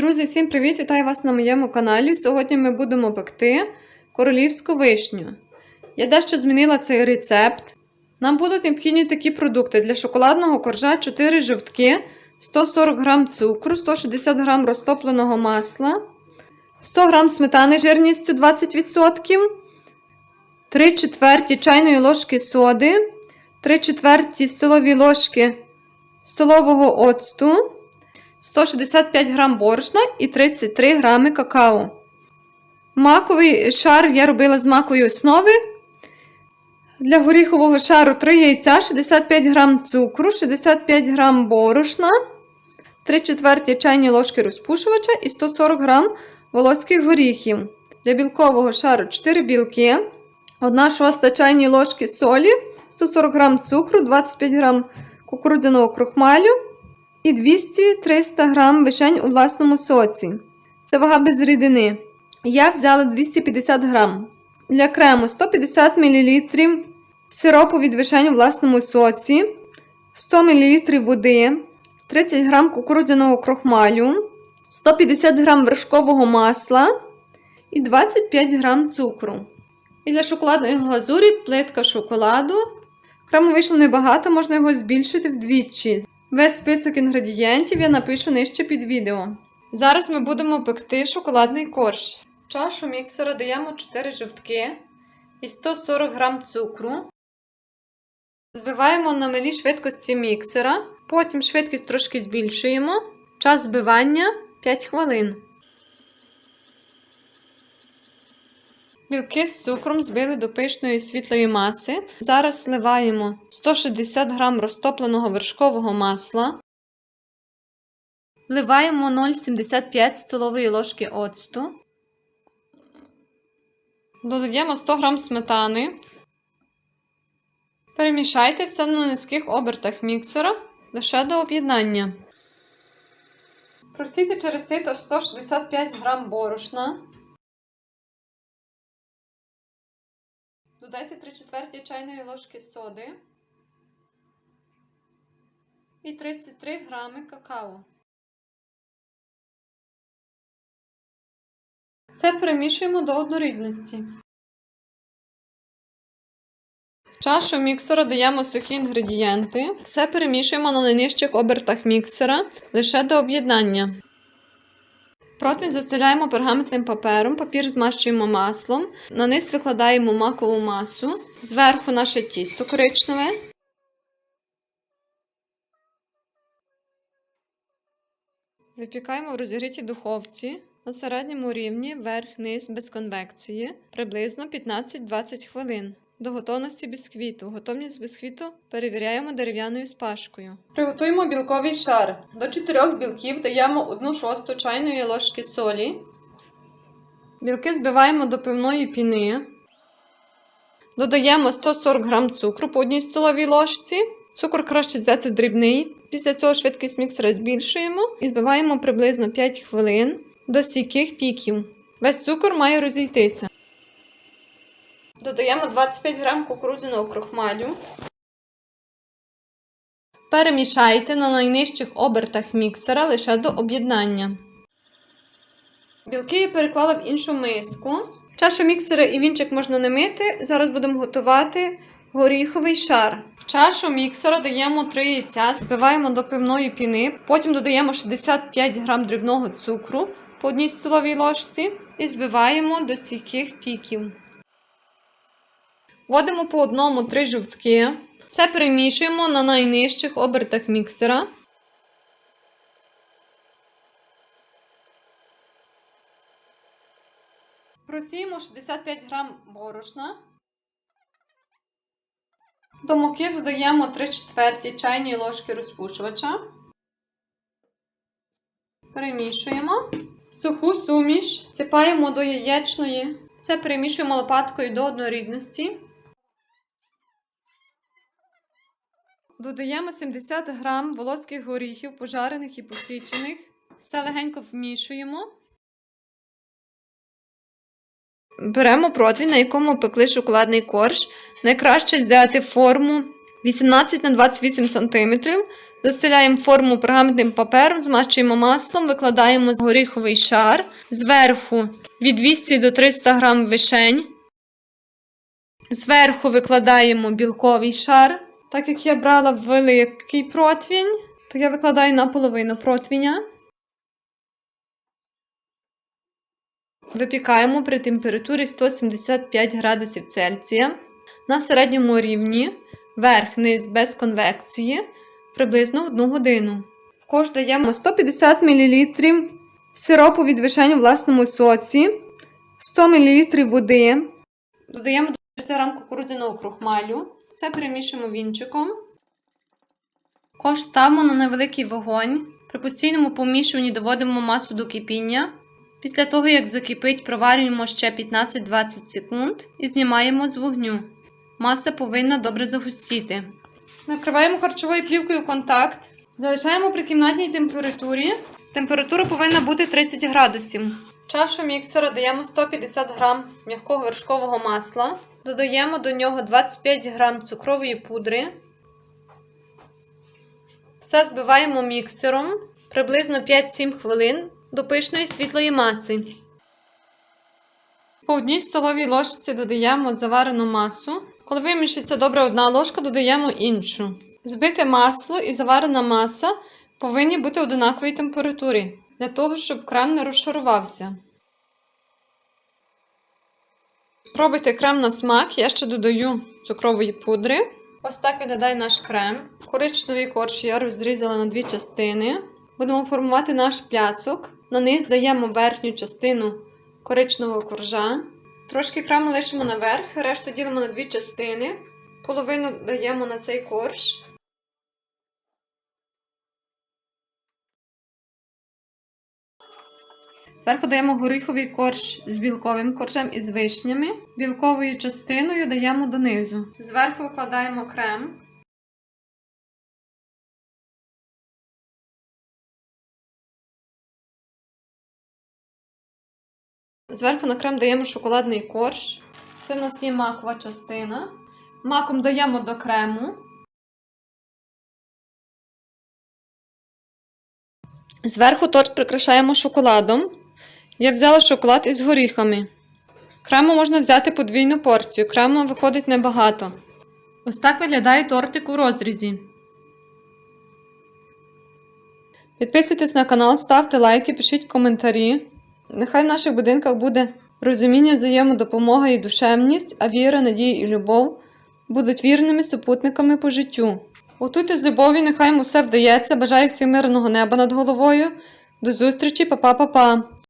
Друзі, всім привіт! Вітаю вас на моєму каналі. Сьогодні ми будемо пекти королівську вишню. Я дещо змінила цей рецепт. Нам будуть необхідні такі продукти для шоколадного коржа 4 жовтки, 140 г цукру, 160 г розтопленого масла, 100 г сметани жирністю 20%, 3 четверті чайної ложки соди, 3 четверті столові ложки столового оцту. 165 грам борошна і 33 грами какао. Маковий шар я робила з макової основи. Для горіхового шару 3 яйця, 65 грам цукру, 65 грам борошна, 3 четверті чайні ложки розпушувача і 140 грам волоських горіхів. Для білкового шару 4 білки, 1 шоста чайні ложки солі, 140 грам цукру, 25 грам кукурудзяного крохмалю і 200-300 грам вишень у власному соці. Це вага без рідини. Я взяла 250 грам. Для крему 150 мл сиропу від вишень у власному соці, 100 мл води, 30 грам кукурудзяного крохмалю, 150 грам вершкового масла і 25 грам цукру. І для шоколадної глазурі плитка шоколаду. Крему вийшло небагато, можна його збільшити вдвічі. Весь список інгредієнтів я напишу нижче під відео. Зараз ми будемо пекти шоколадний корж. Чашу міксера даємо 4 жовтки і 140 г цукру. Збиваємо на малі швидкості міксера. Потім швидкість трошки збільшуємо. Час збивання 5 хвилин. Білки з цукром збили до пишної світлої маси. Зараз сливаємо 160 г розтопленого вершкового масла. Вливаємо 0,75 столової ложки оцту. Додаємо 100 г сметани. Перемішайте все на низьких обертах міксера лише до об'єднання. Просійте через сито 165 г борошна. Додайте 3 четверті чайної ложки соди і 33 грами какао. Все перемішуємо до однорідності. В чашу міксера даємо сухі інгредієнти. Все перемішуємо на найнижчих обертах міксера лише до об'єднання. Противень застеляємо пергаментним папером, папір змащуємо маслом, на низ викладаємо макову масу, зверху наше тісто коричневе. Випікаємо в розігрітій духовці на середньому рівні верх-низ без конвекції приблизно 15-20 хвилин. До готовності бісквіту. Готовність бісквіту перевіряємо дерев'яною спашкою. Приготуємо білковий шар. До 4 білків даємо 1 шосту чайної ложки солі. Білки збиваємо до пивної піни. Додаємо 140 г цукру по одній столовій ложці. Цукор краще взяти дрібний. Після цього швидкість міксера збільшуємо і збиваємо приблизно 5 хвилин до стійких піків. Весь цукор має розійтися. Додаємо 25 г кукурудзяного крохмалю. Перемішайте на найнижчих обертах міксера лише до об'єднання. Білки я переклала в іншу миску. Чашу міксера і вінчик можна не мити. Зараз будемо готувати горіховий шар. В чашу міксера даємо 3 яйця, збиваємо до пивної піни, потім додаємо 65 г дрібного цукру по одній столовій ложці і збиваємо до стійких піків. Вводимо по одному 3 жовтки. Все перемішуємо на найнижчих обертах міксера. Просіємо 65 грам борошна. До муки додаємо 3 четверті чайні ложки розпушувача. Перемішуємо. Суху суміш сипаємо до яєчної. Все перемішуємо лопаткою до однорідності. Додаємо 70 грам волоських горіхів, пожарених і посічених. Все легенько вмішуємо. Беремо противень, на якому пекли шоколадний корж. Найкраще взяти форму 18 на 28 см. Застеляємо форму пергаментним папером, змащуємо маслом, викладаємо горіховий шар. Зверху від 200 до 300 г вишень. Зверху викладаємо білковий шар. Так як я брала великий противень, то я викладаю на половину противня. Випікаємо при температурі 175 градусів Цельсія на середньому рівні, верх, низ без конвекції, приблизно 1 годину. Кош даємо 150 мл сиропу від вишень у власному соці, 100 мл води, додаємо до 30 грам кукурудзяного крохмалю, все перемішуємо вінчиком. Кош ставимо на невеликий вогонь. При постійному помішуванні доводимо масу до кипіння. Після того, як закипить, проварюємо ще 15-20 секунд і знімаємо з вогню. Маса повинна добре загустіти. Накриваємо харчовою плівкою контакт. Залишаємо при кімнатній температурі. Температура повинна бути 30 градусів. В чашу міксера даємо 150 г м'якого вершкового масла. Додаємо до нього 25 г цукрової пудри. Все збиваємо міксером приблизно 5-7 хвилин до пишної світлої маси. По одній столовій ложці додаємо заварену масу. Коли вимішиться добре одна ложка, додаємо іншу. Збите масло і заварена маса повинні бути однаковій температурі, для того, щоб крем не розшарувався. Пробуйте крем на смак, я ще додаю цукрової пудри. Ось так виглядає наш крем. Коричневий корж я розрізала на дві частини. Будемо формувати наш пляцок. На низ даємо верхню частину коричневого коржа. Трошки крему лишимо наверх, решту ділимо на дві частини. Половину даємо на цей корж. Зверху даємо горіховий корж з білковим коржем і з вишнями. Білковою частиною даємо донизу. Зверху викладаємо крем. Зверху на крем даємо шоколадний корж. Це в нас є макова частина. Маком даємо до крему. Зверху торт прикрашаємо шоколадом. Я взяла шоколад із горіхами. Крему можна взяти подвійну порцію. Крему виходить небагато. Ось так виглядає тортик у розрізі. Підписуйтесь на канал, ставте лайки, пишіть коментарі. Нехай в наших будинках буде розуміння, взаємодопомога і душевність, а віра, надія і любов будуть вірними супутниками по життю. Готуйте з любов'ю, нехай йому все вдається. Бажаю всім мирного неба над головою. До зустрічі, па-па-па-па!